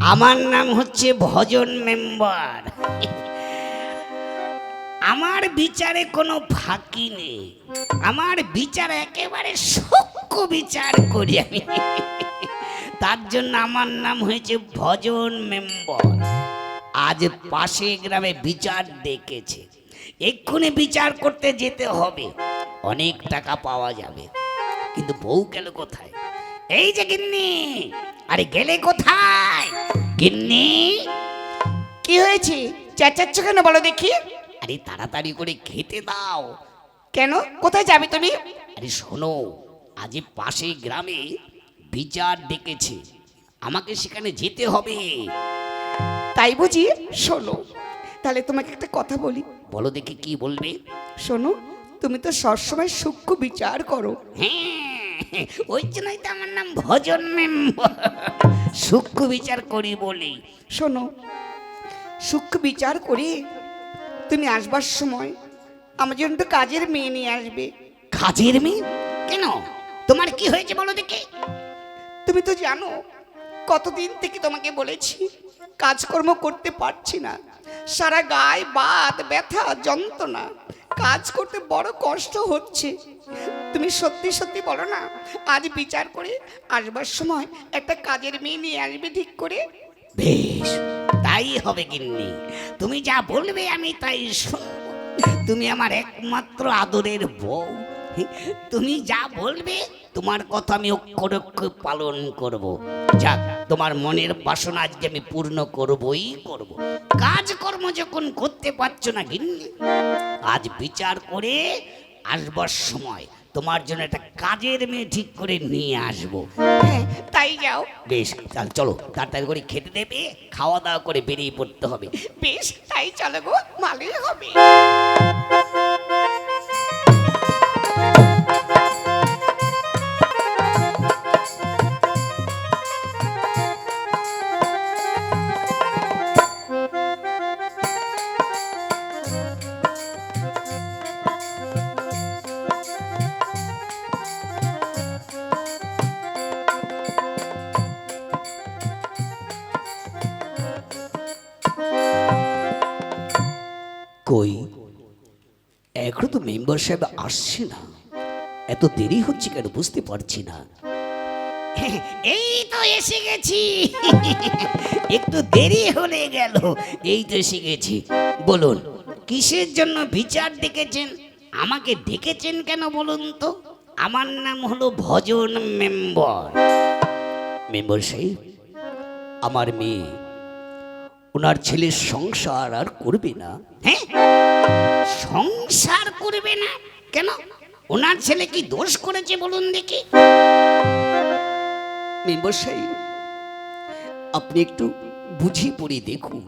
আমার নাম হচ্ছে ভজন মেম্বার। আমার বিচারে কোনো ফাঁকি নেই। আমার বিচার একেবারে সূক্ষ্ম বিচার করি আমি। তার জন্য আমার নাম হয়েছে ভজন মেম্বার। আজ পাশে গ্রামে বিচার ডেকেছে। এক্ষুনি বিচার করতে যেতে হবে। অনেক টাকা পাওয়া যাবে। কিন্তু বউ গেল কোথায়? এই যে গিন্নি আরে গেলে কোথায়? গিন্নি? কি হয়েছে? চেঁচাচ্ছ কেন বলো দেখি। আরে তাড়াতাড়ি করে খেতে দাও। কেন? কোথায় যাবে তুমি? আরে শোনো আজ পাশে গ্রামে বিচার ডেকেছে। আমাকে সেখানে যেতে হবে। তাই বুঝি? শোনো তাহলে তোমাকে একটা কথা বলি। বলো দেখি কি বলবে। শোনো তুমি তো সবসময় সূক্ষ্ম বিচার করো। হ্যাঁ। ওই জন্যই তো আমার নাম ভজন সূক্ষ্ম বিচার করি বলি। শোনো সূক্ষ্ম বিচার করি তুমি আসবার সময় আমার জন্য তো কাজের মেয়ে নিয়ে আসবে। কাজের মেয়ে? কেন? তোমার কি হয়েছে বলো দেখি। তুমি তো জানো কতদিন থেকে তোমাকে বলেছি কাজকর্ম করতে পারছি না। সারা গায়ে বাত ব্যথা যন্ত্রণা কাজ করতে বড় কষ্ট হচ্ছে। তুমি সত্যি সত্যি বলো না, আজ বিচার করে আসবার সময় একটা কাজের মেয়ে নিয়ে আসবে ঠিক করে? বেশ, তাই হবে গিন্নি। তুমি যা বলবে আমি তাই তুমি আমার একমাত্র আদরের বউ। তুমি যা বলবে, তোমার কথা আমি অক্ষর অক্ষর পালন করব। যাক তোমার মনের বাসনা আজকে আমি পূর্ণ করবই করব। কাজকর্ম যখন করতে পারছ না গিন্নি, আজ বিচার করে আসবার সময় তোমার জন্য একটা কাজের মেয়ে ঠিক করে নিয়ে আসব। হ্যাঁ তাই যাও। বেশ, তাহলে চলো, তাড়াতাড়ি করে খেতে দেবে, খাওয়া দাওয়া করে বেরিয়ে পড়তে হবে। বেশ, তাই চলো গো, ভালোই হবে। কই? এখনও তো মেম্বার সাহেব আসছে না। এত দেরি হচ্ছে কেন বুঝতে পারছি না। এই তো এসে গেছি। একটু দেরি হলে গেল। এই তো এসে গেছি। বলুন কিসের জন্য বিচার ডেকেছেন? আমাকে ডেকেছেন কেন বলুন তো? আমার নাম হলো ভজন মেম্বার। মেম্বার সাহেব, আমার মেয়ে, ওনার ছেলের সংসার আর করবে না। হ্যাঁ? সংসার করবে না? কেন? ওনার ছেলে কি দোষ করেছে বলুন দেখি। মেম্বার সাহেব, আপনি একটু বুঝি পড়ে দেখুন,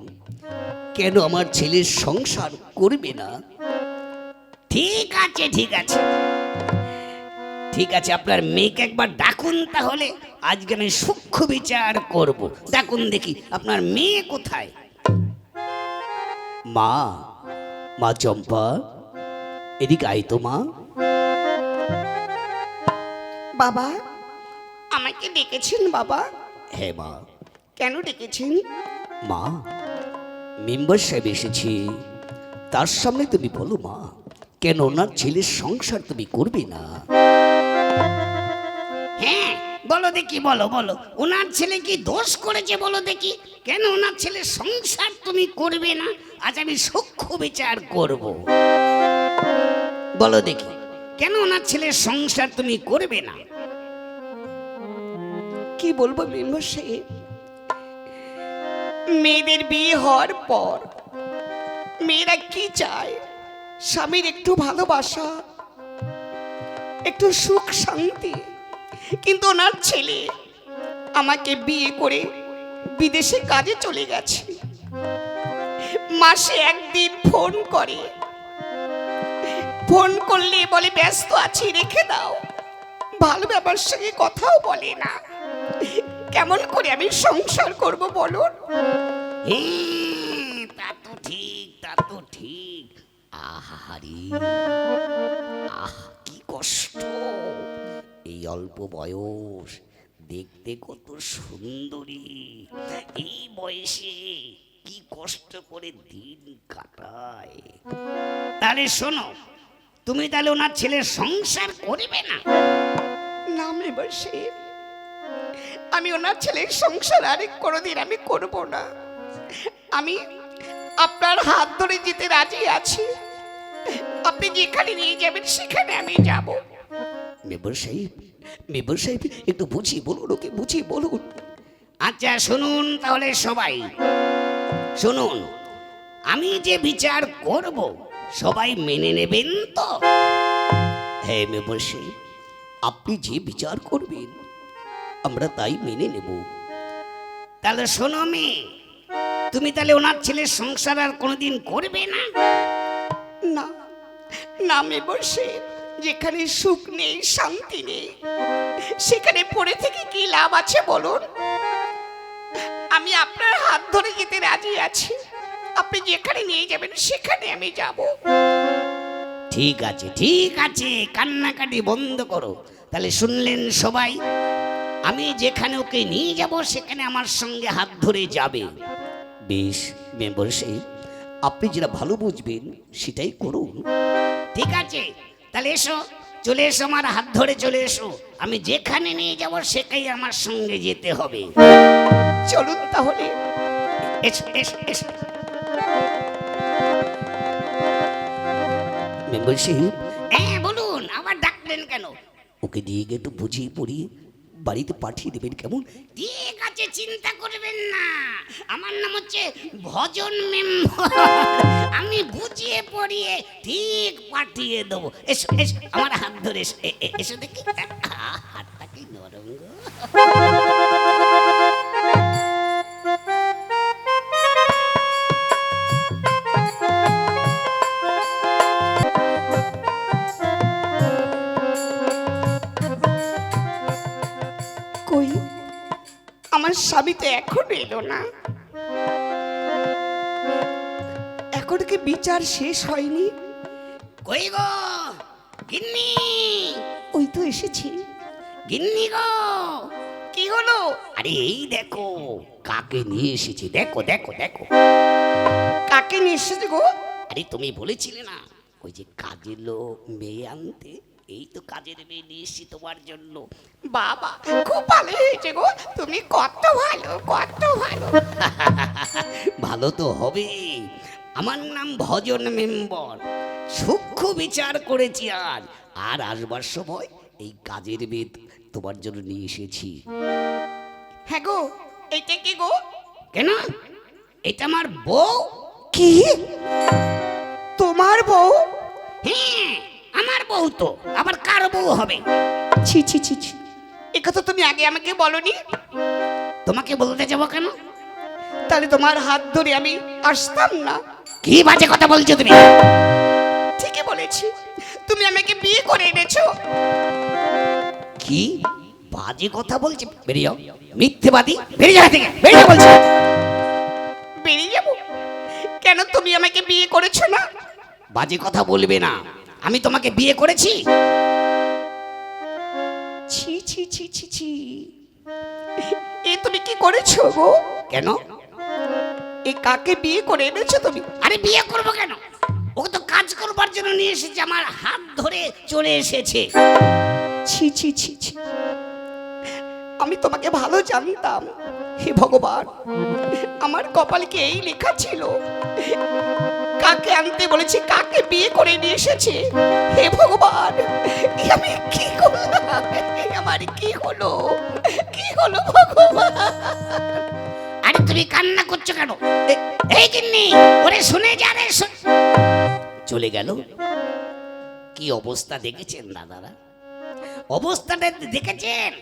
কেন আমার ছেলের সংসার করবে না? ঠিক আছে ঠিক আছে। ঠিক আছে আপনার মেয়েকে একবার ডাকুন তাহলে। আজকে আমি সূক্ষ্ম বিচার করব। ডাকুন দেখি আপনার মেয়ে কোথায়? মা মা চম্পা এদিকে আয় তো মা। বাবা আমাকে ডেকেছেন বাবা? হ্যাঁ মা। কেন ডেকেছেন? মা মেম্বার সাহেব এসেছে। তার সামনে তুমি বলো মা কেন ওনার ছেলের সংসার তুমি করবে না? হ্যাঁ বলো দেখি, বলো বলো। ওনার ছেলে কি দোষ করেছে বলো দেখি? কেন ওনার ছেলের সংসার তুমি করবে না? আজ আমি সূক্ষ্ম বিচার করব। বলো দেখি, কেন ওনার সংসার তুমি করবে না? কি বলব সাহেব? মেয়েদের বিয়ে হওয়ার পর মেয়েরা কি চায়? স্বামীর একটু ভালোবাসা একটু সুখ শান্তি। কিন্তু ওনার ছেলে আমাকে বিয়ে করে বিদেশে কাজে চলে গেছে। মাসে একদিন ফোন করে। ফোন করলে বলে ব্যস্ত আছি রেখে দাও। ভালো ব্যাপার সঙ্গে কথাও বলে না। কেমন করে আমি সংসার করব হ্যাঁ, তা তো ঠিক তা তো ঠিক। আহারে এই অল্প বয়স। দেখতে কত সুন্দরী। এই বয়সে কি কষ্ট করে দিন কাটায়। তাহলে শোনো তুমি তাহলে ওনার ছেলের সংসার করবে না? না মেম্বার সাহেব আমি ওনার ছেলের সংসার আরেক কোনোদিন আমি করব না। আমি আপনার হাত ধরে যেতে রাজি আছি। আপনি যেখানে নিয়ে যাবেন সেখানে আমি যাব। মেম্বার সাহেব মেম্বার সাহেব একটু বুঝিয়ে বলুন ওকে বুঝিয়ে বলুন। আচ্ছা শুনুন তাহলে সবাই। শুনুন আমি যে বিচার করব সবাই মেনে নেবেন তো? হ্যাঁ মেম্বার সাহেব আপনি যে বিচার করবেন আমরা তাই মেনে নেব। তাহলে শোনো মেয়ে তুমি তাহলে ওনার ছেলের সংসার আর কোনোদিন করবে না? না নামে বসে যেখানে সুখ নেই, শান্তি নেই, সেখানে পড়ে থেকে কি লাভ আছে বলুন? আমি আপনার হাত ধরে যেতে রাজি আছি। আপনি যেখানে নিয়ে যাবেন, সেখানে আমি যাব। ঠিক আছে ঠিক আছে, কান্নাকাটি বন্ধ করো। তাহলে শুনলেন সবাই, আমি যেখানে ওকে নিয়ে যাব, সেখানে আমার সঙ্গে হাত ধরে যাবে। বেশ, মেম্বার সাহেব, আপনি যেটা ভালো বুঝবেন, সেটাই করুন। ঠিক আছে। তাহলে এসো চলে এসো আমার হাত ধরে চলে এসো। আমি যেখানে নিয়ে যাব সেখানেই আমার সঙ্গে যেতে হবে। চলুন তাহলে। এসো এসো এসো। মেম্বার হ্যাঁ বলুন আবার ডাকলেন কেন? ওকে দিয়ে গিয়ে একটু বুঝিয়ে পড়িয়ে বাড়িতে পাঠিয়ে দেবেন কেমন? আছে চিন্তা করবেন না। আমার নাম হচ্ছে ভজন মেম্বার আমি বুঝিয়ে পড়িয়ে ঠিক পাঠিয়ে দেবো। এসো এসো, আমার হাত ধরে এসো। এসো দেখি। হাতটা কি নরম স্বামী তো এখনও এলো না। এখন কি বিচার শেষ হয়নি? কই গো? গিন্নি? ওই তো এসেছি। গিন্নি গো কি হলো? আরে এই দেখো কাকে নিয়ে এসেছি? দেখো দেখো দেখো। কাকে নিয়ে এসেছে গো? আরে তুমি বলেছিলে না ওই যে কাজের লোক মেয়ে আনতে। এই তো কাজের মেয়ে নিয়ে এসেছি তোমার জন্য। বাবা খুব ভালো হয়েছে গো। তুমি কত ভালো কত ভালো। ভালো তো হবে আমার নাম ভজন মেম্বর। সূক্ষ্ম বিচার করেছি আজ আর আসবার সময় এই কাজের মেয়ে তোমার জন্য নিয়ে এসেছি। হ্যাঁ গো এটা কি গো? কেন? এটা আমার বউ? কি? তোমার বউ? হ্যাঁ। আমার বউ তো আবার কার বউ হবে? ছি ছি ছি ছি। এ কথা তুমি আগে আমাকে বলনি? তোমাকে বলতে যাব কেন? তাহলে তোমার হাত ধরে আমি আসতাম না। কি বাজে কথা বলছো তুমি? ঠিকই বলেছি। তুমি আমাকে বিয়ে করে এনেছো। কি বাজে কথা বলছে? বেরিয়ে যাও। মিথ্যেবাদী। বেরিয়ে যাও থেকে বেরিয়ে যাও বলছি। বেরিয়ে যাব? কেন তুমি আমাকে বিয়ে করেছ না? বাজে কথা বলবে না। আমি তোমাকে বিয়ে করেছি? ছি ছি ছি ছি ছি। এ তুমি কি করেছ গো? কেন? এ কাকে বিয়ে করে এনেছো তুমি? আরে বিয়ে করব কেন? ওকে তো কাজ করবার জন্য নিয়ে এসেছে আমার হাত ধরে চলে এসেছে। ছি ছি ছি ছি। আমি তোমাকে ভালো জানতাম হে ভগবান। আমার কপালে কি এই লেখা ছিল? কাকে আনতে বলেছি? কাকে বিয়ে করে নিয়ে এসেছে? হে ভগবান আমি কি করলাম? আমার কি হলো? কি হলো ভগবান? আরে তুমি কান্না করছ কেন? এই কিন্নি ওরে শুনে যা রে চলে গেল। কি অবস্থা দেখেছেন দাদারা? অবস্থাটা দেখেছেন?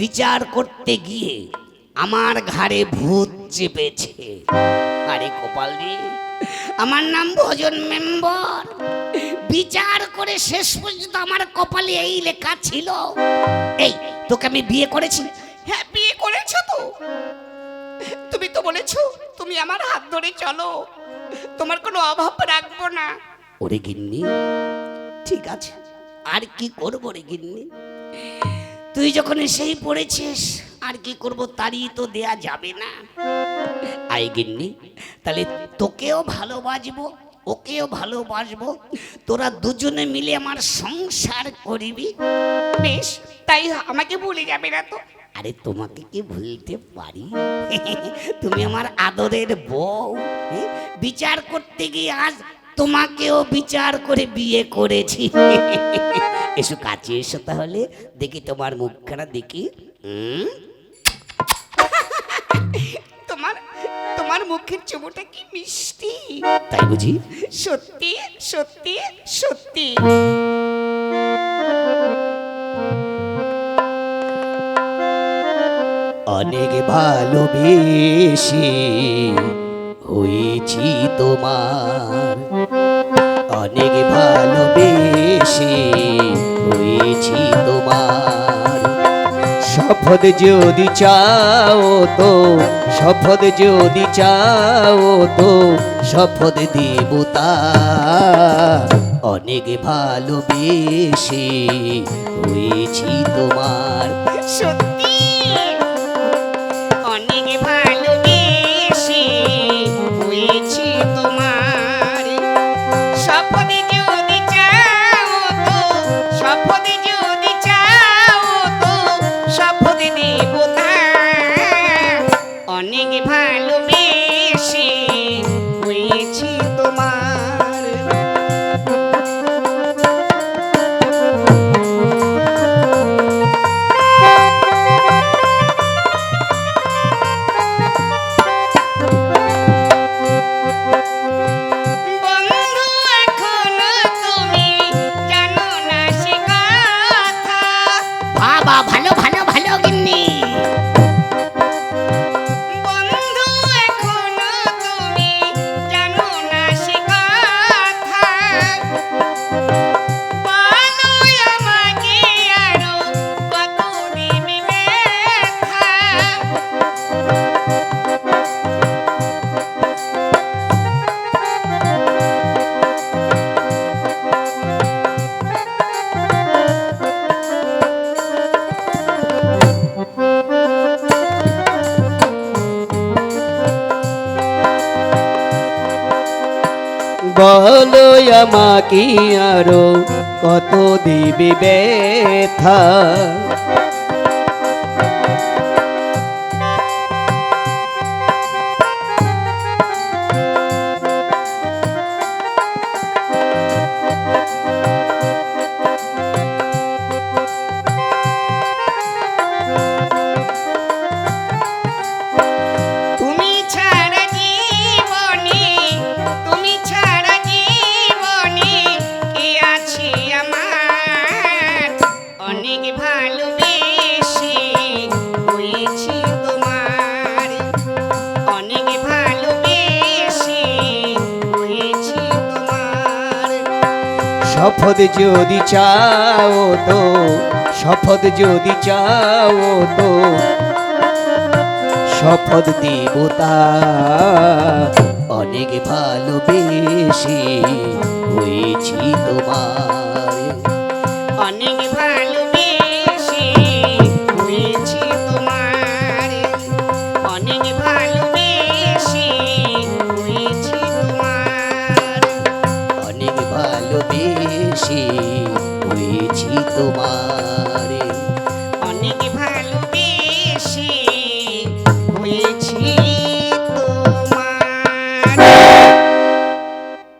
বিচার করতে গিয়ে আমার ঘাড়ে ভূত চেপেছে। আরে কপাল রে আমার নাম ভজন মেম্বর। বিচার করে শেষ পর্যন্ত আমার কপালে এই লেখা ছিল। এই তোকে আমি বিয়ে করেছি? হ্যাঁ বিয়ে করেছ তো। তুমি তো বলেছ তুমি আমার হাত ধরে চলো। তোমার কোনো অভাব রাখব না। ওরে গিন্নি ঠিক আছে। আর কি করব রে গিন্নি? তুই যখন এসেই পড়েছিস, আর কি করব তারই তো দেয়া যাবে না। আই গিন্নি, তাহলে তোকেও ভালোবাসবো, ওকেও ভালোবাসবো, তোরা দুজনে মিলে আমার সংসার করবি। বেশ, তাই আমাকে ভুলে যাবে না তো। আরে তোমাকে কি ভুলতে পারি? তুমি আমার আদরের বউ হ্যাঁ? বিচার করতে গিয়ে আজ তোমাকেও বিচার করে বিয়ে করেছি। এসো কাছে এসো তাহলে দেখি তোমার মুখখানা দেখি। তোমার তোমার মুখের চুমুটা কি মিষ্টি? তাই বুঝি? সত্যি সত্যি সত্যি। অনেক ভালোবেসে হয়েছি তোমার অনেক ভালোবেসে হয়েছি তোমার। শপথ যদি চাও তো, শপথ যদি চাও তো, শপথ দেবতা অনেক ভালোবেসে হয়েছি তোমার। সত্যি? শপথে আমাকে আরও কত দিবে ব্যথা? শপথ যদি চাও তো শপথ যদি চাও তো শপথ দেবতা অনেক ভালোবেসে হয়েছি তোমার